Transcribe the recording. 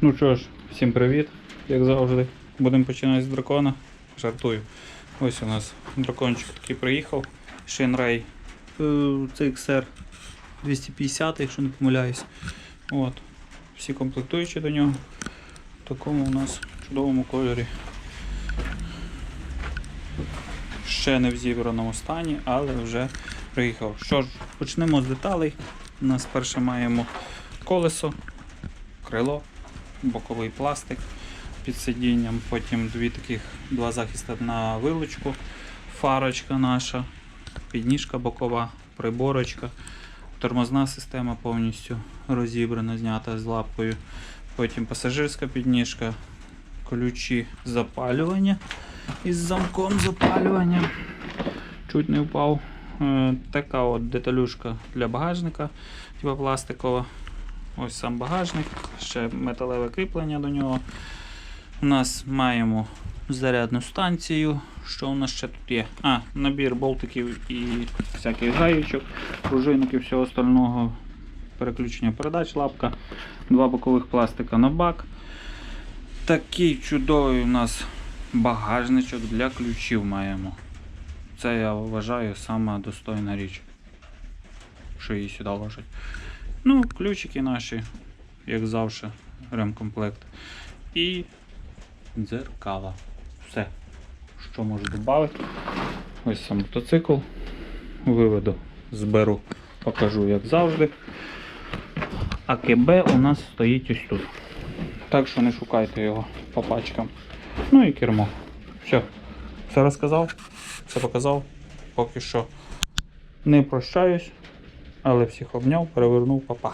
Ну що ж, всім привіт, як завжди. Будемо починати з дракона. Жартую. Ось у нас дракончик такий приїхав. Shinray е, CXR 250, якщо не помиляюсь. От. Всі комплектуючі до нього. В такому у нас чудовому кольорі. Ще не в зібраному стані, але вже приїхав. Що ж, почнемо з деталей. У нас перше маємо колесо, крило, боковий пластик під сидінням, потім дві таких, два захисти на вилучку, фарочка наша, підніжка бокова, приборочка, тормозна система повністю розібрана, знята з лапкою. Потім пасажирська підніжка, ключі запалювання із замком запалювання. Чуть не впав. Е, Така от деталюшка для багажника, типа пластикова. Ось сам багажник, ще металеве кріплення до нього. У нас маємо зарядну станцію. Що у нас ще тут є? А, набір болтиків і всяких гаючок, пружинок і всього остального. Переключення передач, лапка, два бокових пластика на бак. Такий чудовий у нас багажничок для ключів маємо. Це я вважаю сама достойна річ, що її сюди ложать. Ну, ключики наші, як завжди, ремкомплект. І дзеркала. Все, що можу додати. Ось сам мотоцикл. Виведу, зберу, покажу, як завжди. А КБ у нас стоїть ось тут. Так що не шукайте його по пачкам. Ну і кермо. Все. Все розказав, все показав. Поки що не прощаюсь, але всіх обняв, перевернув папа.